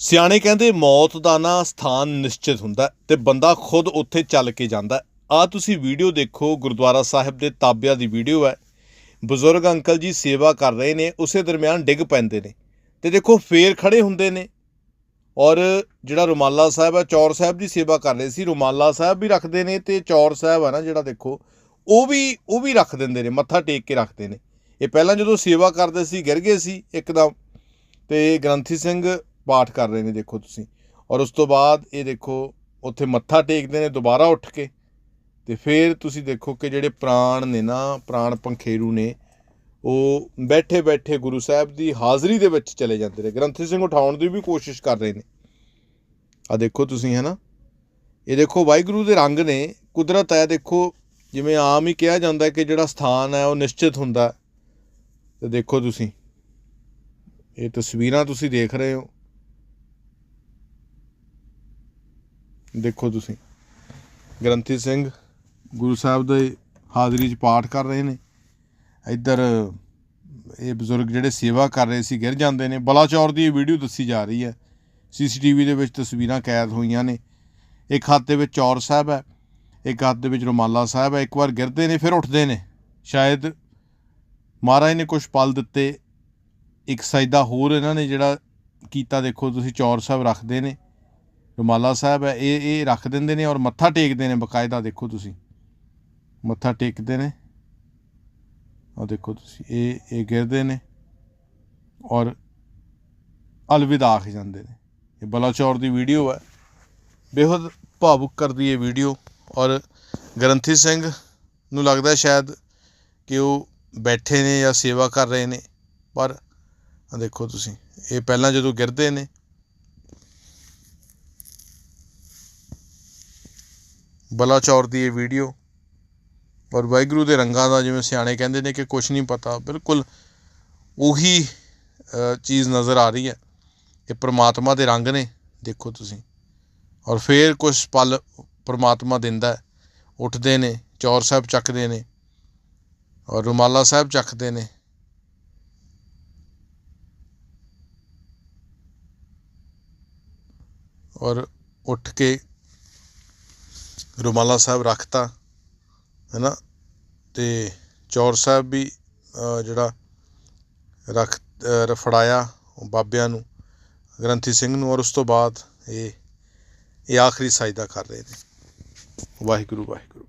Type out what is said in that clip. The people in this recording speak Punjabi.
ਸਿਆਣੇ ਕਹਿੰਦੇ ਮੌਤ ਦਾ ਨਾ ਸਥਾਨ ਨਿਸ਼ਚਿਤ ਹੁੰਦਾ ਹੈ ਤੇ ਬੰਦਾ ਖੁਦ ਉੱਥੇ ਚੱਲ ਕੇ ਜਾਂਦਾ ਆ ਤੁਸੀਂ ਵੀਡੀਓ ਦੇਖੋ, ਗੁਰਦੁਆਰਾ ਸਾਹਿਬ ਦੇ ਤਾਬਿਆਂ ਦੀ ਵੀਡੀਓ ਹੈ। ਬਜ਼ੁਰਗ ਅੰਕਲ ਜੀ ਸੇਵਾ ਕਰ ਰਹੇ ਨੇ, ਉਸੇ ਦਰਮਿਆਨ ਡਿੱਗ ਪੈਂਦੇ ਨੇ ਤੇ ਦੇਖੋ ਫੇਰ ਖੜੇ ਹੁੰਦੇ ਨੇ। ਔਰ ਜਿਹੜਾ ਰੁਮਾਲਾ ਸਾਹਿਬ ਹੈ, ਚੌਰ ਸਾਹਿਬ ਦੀ ਸੇਵਾ ਕਰ ਰਹੇ ਸੀ, ਰੁਮਾਲਾ ਸਾਹਿਬ ਵੀ ਰੱਖਦੇ ਨੇ ਤੇ ਚੌਰ ਸਾਹਿਬ ਹੈ ਨਾ ਜਿਹੜਾ ਦੇਖੋ, ਉਹ ਵੀ ਉਹ ਵੀ ਰੱਖ ਦਿੰਦੇ ਨੇ, ਮੱਥਾ ਟੇਕ ਕੇ ਰੱਖਦੇ ਨੇ। ਇਹ ਪਹਿਲਾਂ ਜਦੋਂ ਸੇਵਾ ਕਰਦੇ ਸੀ, ਗਿਰ ਗਏ ਸੀ ਇੱਕਦਮ ਤੇ ਗ੍ਰੰਥੀ ਸਿੰਘ ਪਾਠ ਕਰ ਰਹੇ ਨੇ, ਦੇਖੋ ਤੁਸੀਂ। ਔਰ ਉਸ ਤੋਂ ਬਾਅਦ ਇਹ ਦੇਖੋ, ਉੱਥੇ ਮੱਥਾ ਟੇਕਦੇ ਨੇ, ਦੁਬਾਰਾ ਉੱਠ ਕੇ। ਤੇ ਫਿਰ ਤੁਸੀਂ ਦੇਖੋ ਕਿ ਜਿਹੜੇ ਪ੍ਰਾਣ ਨੇ ਨਾ, ਪ੍ਰਾਣ ਪੰਖੇਰੂ ਨੇ, ਉਹ ਬੈਠੇ ਬੈਠੇ ਗੁਰੂ ਸਾਹਿਬ ਦੀ ਹਾਜ਼ਰੀ ਦੇ ਵਿੱਚ ਚਲੇ ਜਾਂਦੇ ਨੇ। ਗ੍ਰੰਥੀ ਸਿੰਘ ਉਠਾਉਣ ਦੀ ਵੀ ਕੋਸ਼ਿਸ਼ ਕਰ ਰਹੇ ਨੇ। ਆ ਦੇਖੋ ਤੁਸੀਂ ਹੈ ਨਾ ਇਹ ਦੇਖੋ ਵਾਹਿਗੁਰੂ ਦੇ ਰੰਗ ਨੇ। ਕੁਦਰਤ ਹੈ, ਦੇਖੋ, ਜਿਵੇਂ ਆਮ ਹੀ ਕਿਹਾ ਜਾਂਦਾ ਕਿ ਜਿਹੜਾ ਸਥਾਨ ਹੈ, ਉਹ ਨਿਸ਼ਚਿਤ ਹੁੰਦਾ। ਹੈ। ਤੇ ਦੇਖੋ ਤੁਸੀਂ, ਇਹ ਤਸਵੀਰਾਂ ਤੁਸੀਂ ਦੇਖ ਰਹੇ ਹੋ। ਦੇਖੋ ਤੁਸੀਂ। ਗ੍ਰੰਥੀ ਸਿੰਘ ਗੁਰੂ ਸਾਹਿਬ ਦੇ ਹਾਜ਼ਰੀ 'ਚ ਪਾਠ ਕਰ ਰਹੇ ਨੇ। ਇੱਧਰ ਇਹ ਬਜ਼ੁਰਗ ਜਿਹੜੇ ਸੇਵਾ ਕਰ ਰਹੇ ਸੀ, ਗਿਰ ਜਾਂਦੇ ਨੇ। ਬਲਾਚੌਰ ਦੀ ਵੀਡੀਓ ਦੱਸੀ ਜਾ ਰਹੀ ਹੈ। ਸੀਸੀਟੀਵੀ ਦੇ ਵਿੱਚ ਤਸਵੀਰਾਂ ਕੈਦ ਹੋਈਆਂ ਨੇ। ਇੱਕ ਹੱਥ ਦੇ ਵਿੱਚ ਚੌਰ ਸਾਹਿਬ ਹੈ, ਇੱਕ ਹੱਥ ਦੇ ਵਿੱਚ ਰੁਮਾਲਾ ਸਾਹਿਬ ਹੈ। ਇੱਕ ਵਾਰ ਗਿਰਦੇ ਨੇ, ਫਿਰ ਉੱਠਦੇ ਨੇ। ਸ਼ਾਇਦ ਮਹਾਰਾਜ ਨੇ ਕੁਝ ਪਲ ਦਿੱਤੇ, ਇੱਕ ਸਜਦਾ ਹੋਰ ਇਹਨਾਂ ਨੇ ਜਿਹੜਾ ਕੀਤਾ, ਦੇਖੋ ਤੁਸੀਂ ਚੌਰ ਸਾਹਿਬ ਰੱਖਦੇ ਨੇ। ਰੁਮਾਲਾ ਸਾਹਿਬ ਹੈ, ਇਹ ਇਹ ਰੱਖ ਦਿੰਦੇ ਨੇ ਔਰ ਮੱਥਾ ਟੇਕਦੇ ਨੇ, ਬਕਾਇਦਾ ਦੇਖੋ ਤੁਸੀਂ। ਮੱਥਾ ਟੇਕਦੇ ਨੇ। ਆ ਦੇਖੋ ਤੁਸੀਂ, ਇਹ ਇਹ ਗਿਰਦੇ ਨੇ ਔਰ ਅਲਵਿਦਾ ਆਖ ਜਾਂਦੇ ਨੇ। ਇਹ ਬਲਾਚੌਰ ਦੀ ਵੀਡੀਓ ਹੈ। ਬੇਹੱਦ ਭਾਵੁਕ ਕਰਦੀ ਇਹ ਵੀਡੀਓ ਔਰ ਗ੍ਰੰਥੀ ਸਿੰਘ ਨੂੰ ਲੱਗਦਾ ਸ਼ਾਇਦ ਕਿ ਉਹ ਬੈਠੇ ਨੇ ਜਾਂ ਸੇਵਾ ਕਰ ਰਹੇ ਨੇ। ਪਰ ਦੇਖੋ ਤੁਸੀਂ, ਇਹ ਪਹਿਲਾਂ ਜਦੋਂ ਗਿਰਦੇ ਨੇ ਬਲਾਚੌਰ ਦੀ ਇਹ ਵੀਡੀਓ। ਔਰ ਵਾਹਿਗੁਰੂ ਦੇ ਰੰਗਾਂ ਦਾ ਜਿਵੇਂ ਸਿਆਣੇ ਕਹਿੰਦੇ ਨੇ ਕਿ ਕੁਝ ਨਹੀਂ ਪਤਾ, ਬਿਲਕੁਲ ਉਹੀ ਚੀਜ਼ ਨਜ਼ਰ ਆ ਰਹੀ ਹੈ ਇਹ ਪ੍ਰਮਾਤਮਾ ਦੇ ਰੰਗ ਨੇ, ਦੇਖੋ ਤੁਸੀਂ। ਔਰ ਫੇਰ ਕੁਝ ਪਲ ਪ੍ਰਮਾਤਮਾ ਦਿੰਦਾ ਉੱਠਦੇ ਨੇ, ਚੌਰ ਸਾਹਿਬ ਚੱਕਦੇ ਨੇ, ਔਰ ਰੁਮਾਲਾ ਸਾਹਿਬ ਚੱਕਦੇ ਨੇ। ਔਰ ਉੱਠ ਕੇ ਰੁਮਾਲਾ ਸਾਹਿਬ ਰੱਖਤਾ ਹੈ ਨਾ ਅਤੇ ਚੌਰ ਸਾਹਿਬ ਵੀ ਜਿਹੜਾ ਰੱਖ ਅ, ਫੜਾਇਆ ਬਾਬਿਆਂ ਨੂੰ ਗ੍ਰੰਥੀ ਸਿੰਘ ਨੂੰ ਔਰ ਉਸ ਤੋਂ ਬਾਅਦ ਇਹ ਇਹ ਆਖਰੀ ਸਜਦਾ ਕਰ ਰਹੇ ਨੇ। ਵਾਹਿਗੁਰੂ ਵਾਹਿਗੁਰੂ।